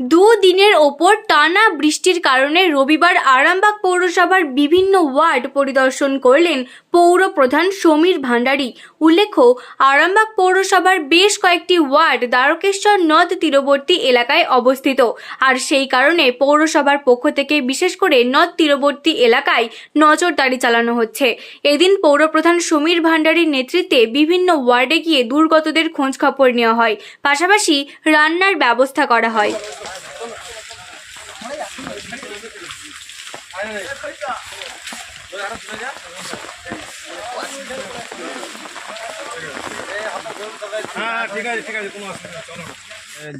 দুদিনের ওপর টানা বৃষ্টির কারণে রবিবার আরামবাগ পৌরসভার বিভিন্ন ওয়ার্ড পরিদর্শন করলেন পৌর প্রধান সমীর ভান্ডারী। উল্লেখ্য, আরামবাগ পৌরসভার বেশ কয়েকটি ওয়ার্ড দ্বারকেশ্বর নদ তীরবর্তী এলাকায় অবস্থিত। আর সেই কারণে পৌরসভার পক্ষ থেকে বিশেষ করে নদ তীরবর্তী এলাকায় নজরদারি চালানো হচ্ছে। এদিন পৌরপ্রধান সমীর ভান্ডারীর নেতৃত্বে বিভিন্ন ওয়ার্ডে গিয়ে দুর্গতদের খোঁজখবর নেওয়া হয়। পাশাপাশি রান্নার ব্যবস্থা করা হয়। হ্যাঁ ঠিক আছে ঠিক আছে কোনো অসুবিধা চলো।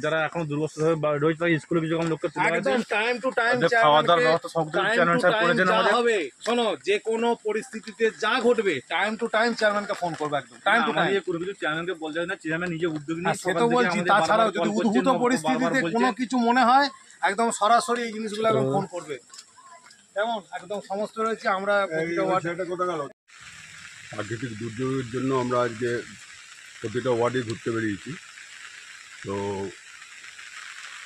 যারা এখন দুর্বস্ত রয়েছে তারা স্কুলে কিছু লোককে একদম টাইম টু টাইম খাওয়া দাওয়ার ব্যবস্থা সব কিছু চেয়ারম্যান সাহেব করেছেন আমাদের। হবে শোনো যে কোনো পরিস্থিতিতে যা ঘটবে টাইম টু টাইম চেয়ারম্যানকে ফোন করবে একদম টাইম টু টাইম কিছু চেয়ারম্যানকে বলতে না চেয়ারম্যান নিজে উদ্যোগ নিয়ে সে তো বলছি তাছাড়াও যদি উদ্ভূত পরিস্থিতিতে কোনো কিছু মনে হয় একদম সরাসরি এই জিনিসগুলো একদম ফোন করবে। কেমন একদম সমস্ত রয়েছে আমরা প্রাকৃতিক দুর্যোগের জন্য আমরা আজকে প্রতিটা ওয়ার্ডে ঘুরতে বেরিয়েছি। তো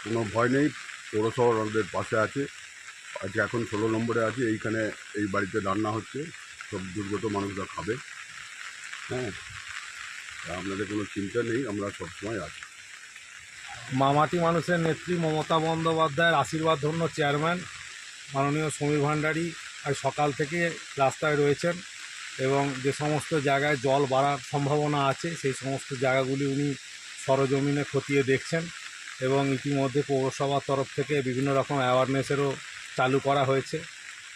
কোনো ভয় নেই পৌরসভা আমাদের পাশে আছে। আজকে এখন ষোলো নম্বরে আছে এইখানে এই বাড়িতে রান্না হচ্ছে সব দুর্গত মানুষরা খাবে। হ্যাঁ তা আপনাদের কোনো চিন্তা নেই আমরা সবসময় আছি। মামাটি মানুষের নেত্রী মমতা বন্দ্যোপাধ্যায়ের আশীর্বাদ ধন্য চেয়ারম্যান। মাননীয় সমীর ভান্ডারী আজ সকাল থেকে রাস্তায় রয়েছেন এবং যে সমস্ত জায়গায় জল বাড়ার সম্ভাবনা আছে, সেই সমস্ত জায়গাগুলি উনি সরজমিনে খতিয়ে দেখছেন এবং ইতিমধ্যে পৌরসভার তরফ থেকে বিভিন্ন রকম অ্যাওয়ারনেসেরও চালু করা হয়েছে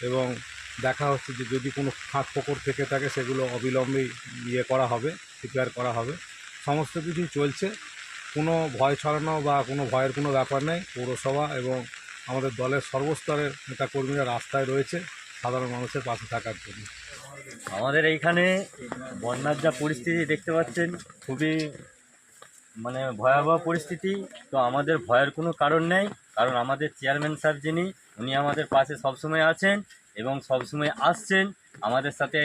এবং দেখা হচ্ছে যে যদি কোনো ফাঁক ফোকর থেকে থাকে, সেগুলো অবিলম্বে ইয়ে করা হবে প্রিপেয়ার করা হবে। সমস্ত কিছুই চলছে। কোনো ভয় ছড়ানো বা কোনো ভয়ের কোনো ব্যাপার নেই। পৌরসভা এবং আমাদের দলের সর্বস্তরের নেতাকর্মীরা রাস্তায় রয়েছে সাধারণ মানুষের পাশে থাকার জন্য। আমাদের এইখানে বন্যার যা পরিস্থিতি দেখতে পাচ্ছেন, খুবই মানে ভয়াবহ পরিস্থিতি। তো আমাদের ভয়ের কোনো কারণ নেই, কারণ আমাদের চেয়ারম্যান স্যার যিনি, উনি আমাদের পাশে সবসময় আছেন এবং সবসময় আসছেন, আমাদের সাথে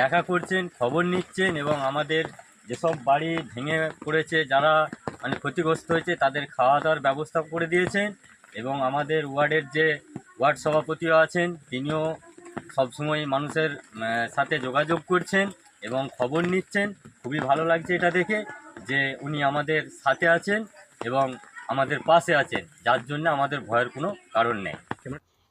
দেখা করছেন, খবর নিচ্ছেন এবং আমাদের যেসব বাড়ি ভেঙে পড়েছে, যারা মানে ক্ষতিগ্রস্ত হয়েছে, তাদের খাওয়া দাওয়ার ব্যবস্থা করে দিয়েছেন। এবং আমাদের ওয়ার্ডের যে ওয়ার্ড সভাপতিও আছেন, তিনিও সবসময় মানুষের সাথে যোগাযোগ করছেন এবং খবর নিচ্ছেন। খুবই ভালো লাগছে এটা দেখে যে উনি আমাদের সাথে আছেন এবং আমাদের পাশে আছেন, যার জন্য আমাদের ভয়ের কোনো কারণ নেই।